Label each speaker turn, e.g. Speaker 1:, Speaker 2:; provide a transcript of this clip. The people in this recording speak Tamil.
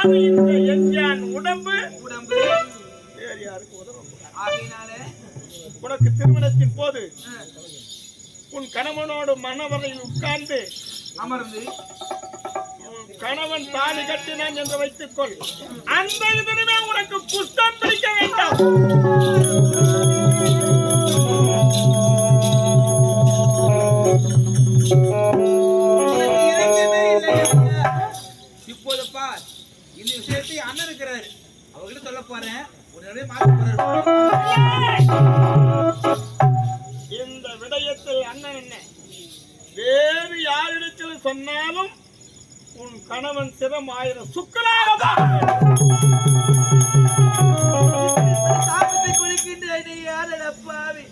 Speaker 1: தான் உடம்பு. உடம்பு. வேறு யாருக்கு உதவும் உனக்கு திருமணத்தின் போது உன் கணவனோடு மனவரையில் உட்கார்ந்து
Speaker 2: அமர்ந்து.
Speaker 1: கணவன் தாலி கட்டினான் என்று வைத்துக்கொள். அந்த இதனுமே உனக்கு குஷ்டம் பிடிக்க வேண்டாம்.
Speaker 2: இப்போது பார். இந்த விஷயத்தை அண்ணன் இருக்கிறாரு. அவர்கிட்ட சொல்ல போறேன். உடனே மாற்ற போறாரு.
Speaker 1: இந்த விடயத்தில் அண்ணன் என்ன? வேறு யாரிடத்தில் சொன்னாலும் உன் கணவன் சிரம் ஆயிரம் சுக்கலாகதான் குறிக்கின்ற யார் அப்பாவி